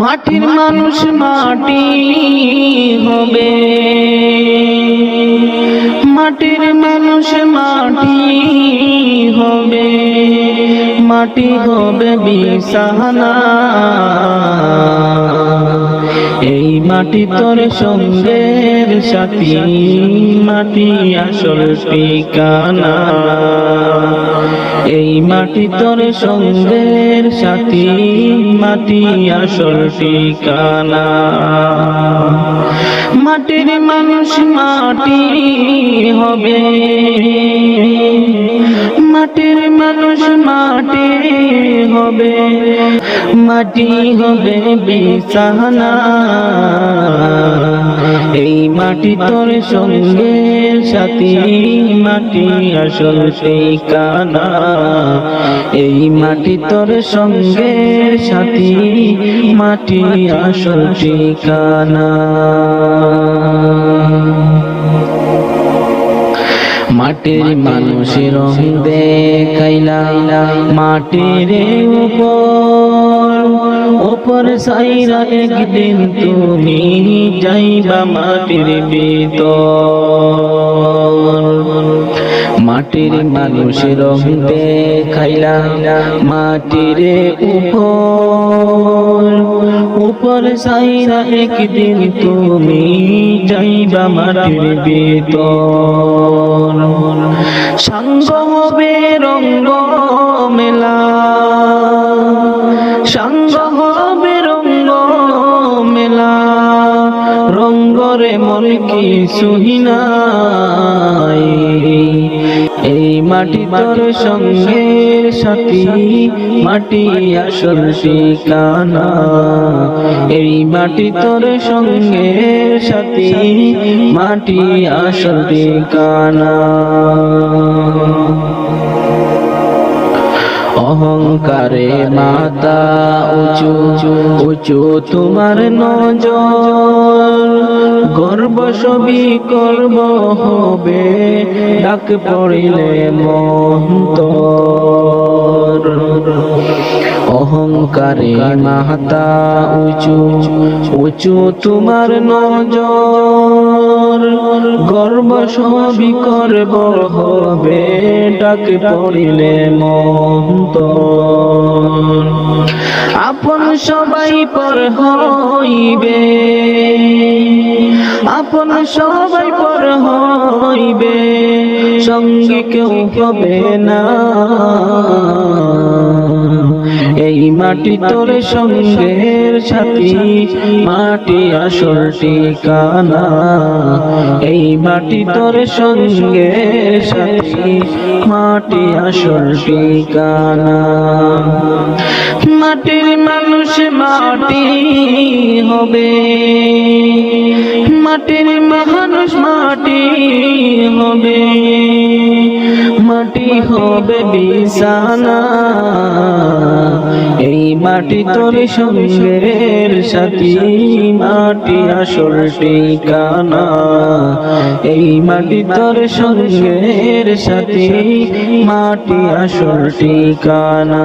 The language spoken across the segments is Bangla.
মাটির মানুষ মাটি হবে। মাটির মানুষ মাটি হবে। মাটি হবে বিছানা। এই মাটি তোর সঙ্গের সাথী। মাটি আসল ঠিকানা। এই মাটি তোর সঙ্গের সাথী মাটি আসল ঠিকানা মাটির মানুষ মাটি হবে। মাটির মানুষ মাটি হবে। মাটি হবে বিছানা। এই মাটি তোর সঙ্গের সাথী মাটি আসল ঠিকানা। এই মাটি তোর সঙ্গের সাথী মাটি আসল ঠিকানা। মাটির মানুষের রং দেখাইলা মাটির উপর সাইরা একদিন তুমি যাইবা মাটির ভিতর। মাটির মানুষের রং দেখাইলা মাটির উপর। উপর সাইরা একদিন তুমি যাইবা মাটির ভিতর। সঙ্গ হবে রঙ্গ মেলা। সঙ্গ হবে রঙ্গ মেলা। রঙ্গরে মন কি সুহিনাই মাটি তোর সঙ্গে সাথী, মাটি আসল ঠিকানা। এই মাটি তোর সঙ্গে সাথী, মাটি আসল ঠিকানা। অহংকারে মাতা উঁচু উঁচু তোমার নজর। গর্ব সবই করব হবে ডাক পড়িলে মন্তর অহংকারে মাহাতা উঁচু উঁচু তোমার নজর। গর্ব সবই করব হবে ডাক পড়িলে মন্ত আপন সবাই পর হইবে। আপন সবাই পর হইবে। সঙ্গে কেউ হবে না। এই মাটি তোর সঙ্গের সাথী, মাটি আসল ঠিকানা এই মাটি তোর সঙ্গের সাথী, মাটি আসল ঠিকানা মাটির মানুষ মাটি হবে। মাটির মানুষ মাটি হবে। মাটি হবে বিছানা। এই মাটি তোর সঙ্গের সাথী। মাটি আসল ঠিকানা। এই মাটি তোর সঙ্গের সাথী। মাটি আসল ঠিকানা।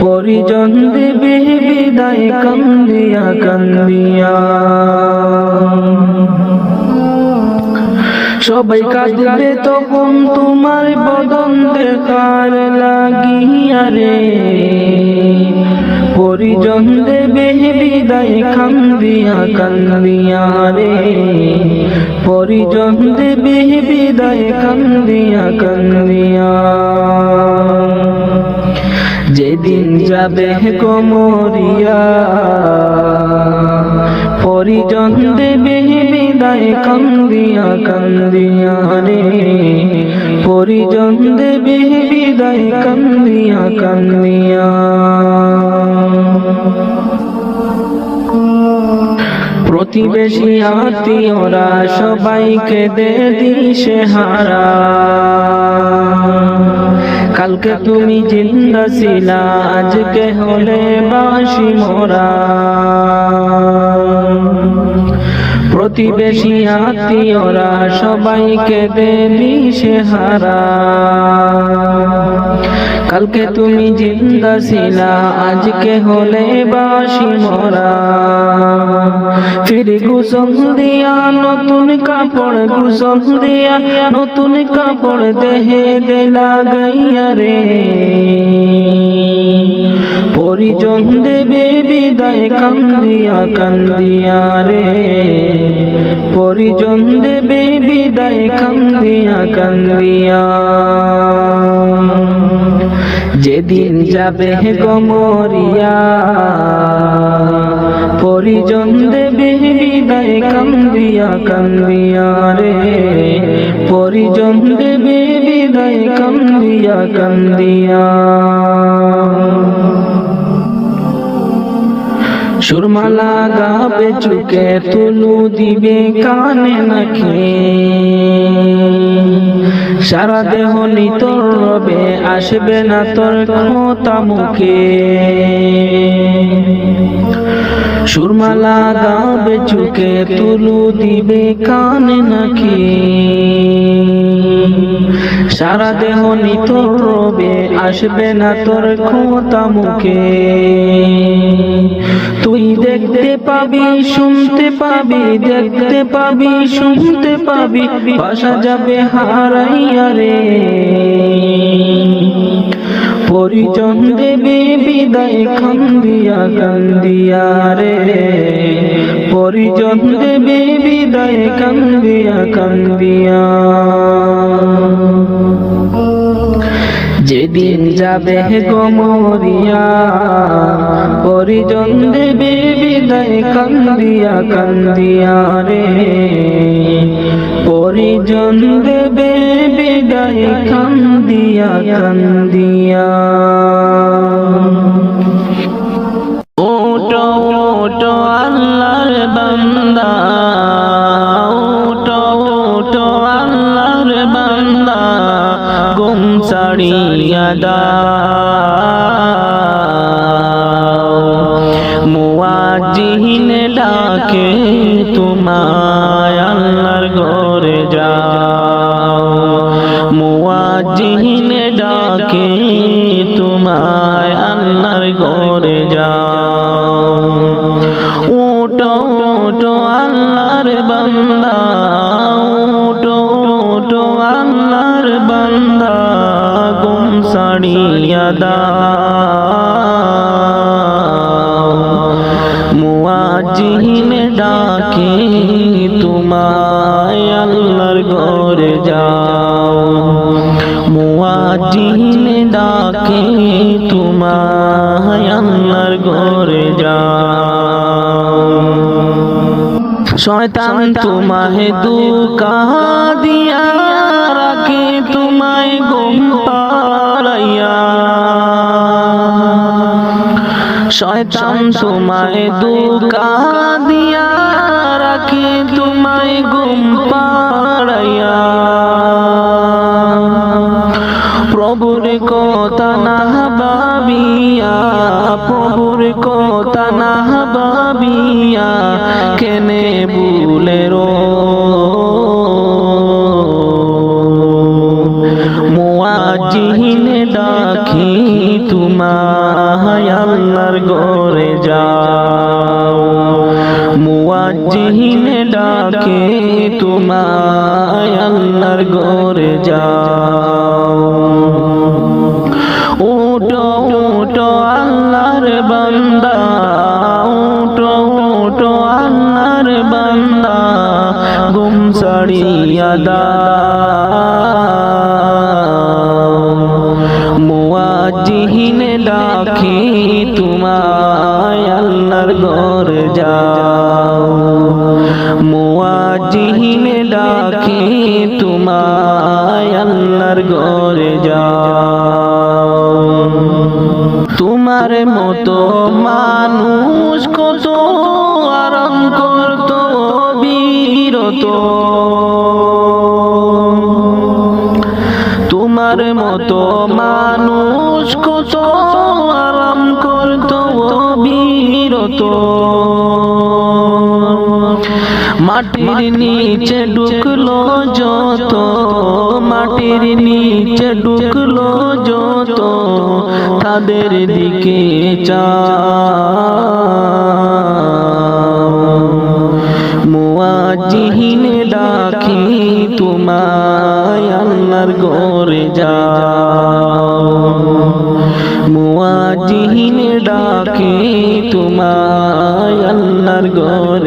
পরিজন দেবে বিদায় কান্দিয়া কান্দিয়া। সবাই কাঁদবে তখন তোমার বদন দেখার লাগিয়া রে। পরিজন দেবে বিদায় কান্দিয়া কান্দিয়া রে। পরিজন দেবে বিদায় কান্দিয়া কান্দিয়া। যেদিন যাবে কমরিয়া, পরিজন দেবে বিদায় কান্দিয়া কান্দিয়া রে। পরিজন দেবে বিদায় কান্দিয়া কান্দিয়া। প্রতিবেশী আত্মীয়রা সবাইকে দে দিশে হারা। কালকে তুমি জিন্দা ছিলা আজকে হলে বাসি মোরা। প্রতিবেশী আত্মীয়রা সবাইকে দেবি সে হারা। কালকে তুমি জিন্দা ছিলা, আজকে হলে বাসি মরা। ফির গুসল দিয়া নতুন কাপড়, গুসল দিয়া নতুন কাপড় দেহে দে লাগাইয়া রে। পরিজন দেবে বিদায় কান্দিয়া কান্দিয়া রে। পরিজন দেবে বিদায় কান্দিয়া কান্দিয়া। যেদিন যাবে গমরিয়া পরিজন দেবে বিদায় কান্দিয়া কান্দিয়া রে। পরিজন দেবে বিদায় কান্দিয়া কান্দিয়া। সুরমালা গাবে চুকে তুলু দিবে কানে নাকি সারা দেহ নিতর রবে, আসবে না তোর খোতা মুখে। সুরমালা গাবে চুকে তুলু দিবে কানে নাকি সারা দেহ নিতর রবে আসবে না তোর খোতা মুখে। তুই দেখতে পাবি, শুনতে পাবি, দেখতে পাবি, শুনতে পাবি, বাসা যাবে হারাইয়া রে। পরিজন দেবে বিদায় কান্দিয়া কান্দিয়া রে। পরিজন দেবে বিদায় কান্দিয়া কান্দিয়া। যেদিন যাবে গমরিয়া পরিজন দেবে বিদায় কান্দিয়া কান্দিয়া রে। পরিজন দেবে বিদায় কান্দিয়া কান্দিয়া। ওটো ওটো আল্লাহর বান্দা। ছাড়িয়া দাও মুয়াজ্জিন ডাকে দাও ডাকে, তোমায় আল্লাহর ঘরে যাও। মুয়াজ্জিন ডাকে, তোমায় আল্লাহর ঘরে যাও। শয়তান তোমায় দুকা দিয়া রাখে, তোমায় গুম শয়তান তোমায় দুকা দিয়া রাখে, তোমায় গুম প্রভুর কথা না ভাবিয়া, প্রভুর কথা না ভাবিয়া, কেনে ভুলে রো? মুয়াজ্জিন ডাকি তোমায় আল্লাহর ঘরে যাও। মুয়াজ্জিন ডাকে, তোমায় আল্লাহর ঘরে যাও। ওটো ওটো আল্লাহর বান্দা ওটো ওটো আল্লাহর বান্দা গুম সাড়িয়া দাও। ডাকি তোমায় আল্লাহর ঘর যাও। মুয়াজ্জিন ডাকি তোমায় আল্লাহর ঘর যাও। তোমার মতো মানুষ কত আরাম করতো রত তোমার মতো বিরত মাটির নিচে ঢুকলো যত, মাটির নিচে ঢুকলো যত, তাদের দিকে চা। মুয়াজিহিন ডাকি, তোমায় আল্লাহর গরে যাও। মুয়াজিহিন ডাকে তোমায় আল্লাহর গরে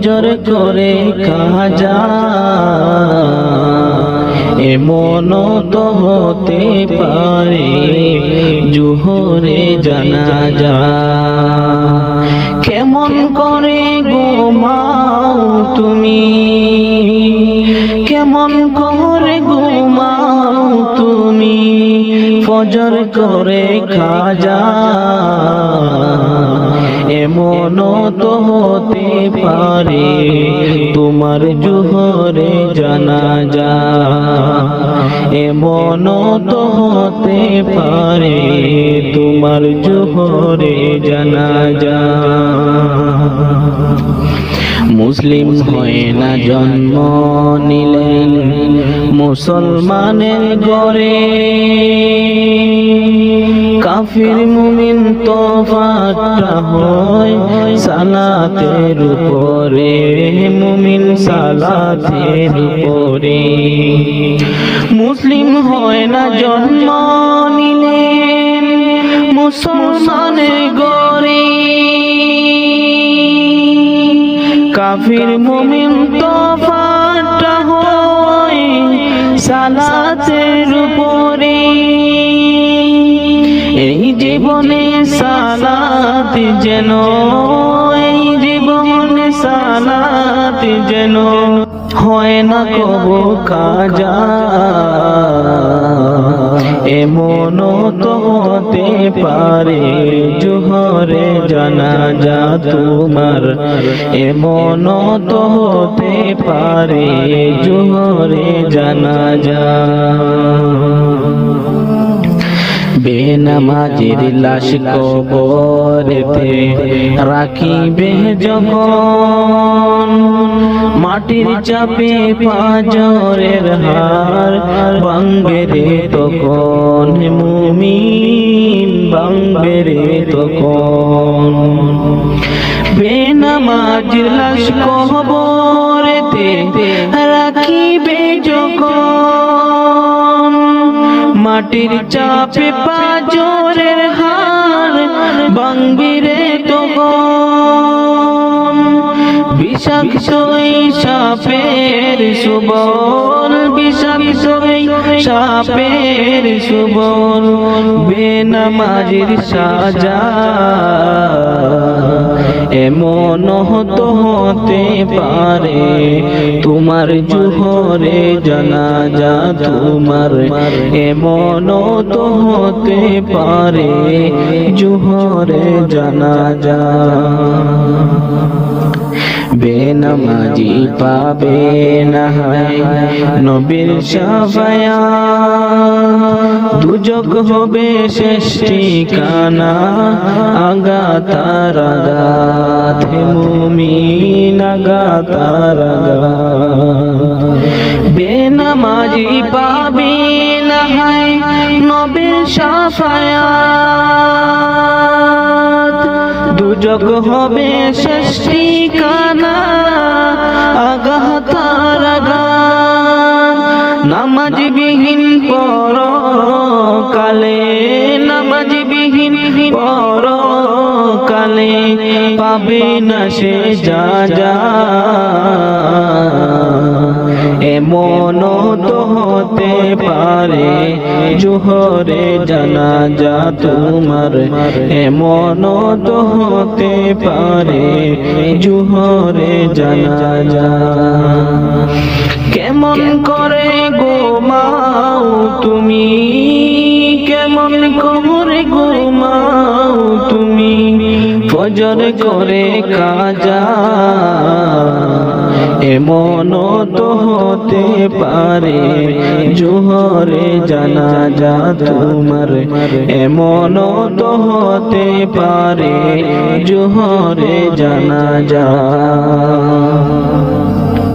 ফজর করে কাজা এমন তো হতে পারে জুহরে জানা যা কেমন করে ঘুমাও তুমি? কেমন করে ঘুমাও তুমি? ফজর করে খাজা। এমন তো হতে পারে তোমার জুহরে জানা যা এমন তো হতে পারে তোমার জুহরে জানা যা মুসলিম হয় না জন্ম নিলেন মুসলমানের গড়ে। কাফির মুমিন তোফাটা হয় সালাতের উপরে, মুমিন সালাতের উপরে। মুসলিম হয় না জন্ম নিলেন মুসলমানের গড়ে। কাফির মুমিন তোফাটা হয় জীবনে সালাত যেন, এই জীবনে সালাত যেন হয় না কবু কাজা। এমন তো হতে পারে জুহরে জানা যা তোমার। এমন তো হতে পারে জুহরে জানা যা বেনামাজির লাশ কবরেতে, রাখিবে যখন মাটির চাপে পাজরের হার ভাঙবে রে তখন, মুমিন ভাঙবে রে তখন। বেনামাজির লাশ কবরেতে, রাখিবে যখন মাটির চাপে পাজরের হার বাংবিরে তখন বিষাক্ত সাপের সুবল বিষাক্ত সাপের সুবল বেনামাজির সাজা। এমন হতো হতে পারে, তোমার জোহরে জানা যা তোমার। এমন তো হতে পারে, জোহরে জানা যা বেনামাজি পাবে না নবীর সাফায়া। দুজক হবে শেষ ঠিকানা আগা তার আগাত হে মুমিন আগা তার বেনামাজি পাবি না নবীর সাফায়াত। দুজক হবে শেষ ঠিকানা আগাহ তার নামাজ বিহীন পর কালে নামাজ বিহীন পর কালে পাবে না সে যা যা। এমন তো হতে পারে, জোহরে জানা যা তোমার। এমন তো হতে পারে, জোহরে জানা যা কেমন করে গোমাও তুমি? কেমন করে গোমাও তুমি? ফজর করে কাজা। এমন তো হতে পারে, জোহরে জানা যা তোমার। এমন তো হতে পারে, জোহরে জানা যা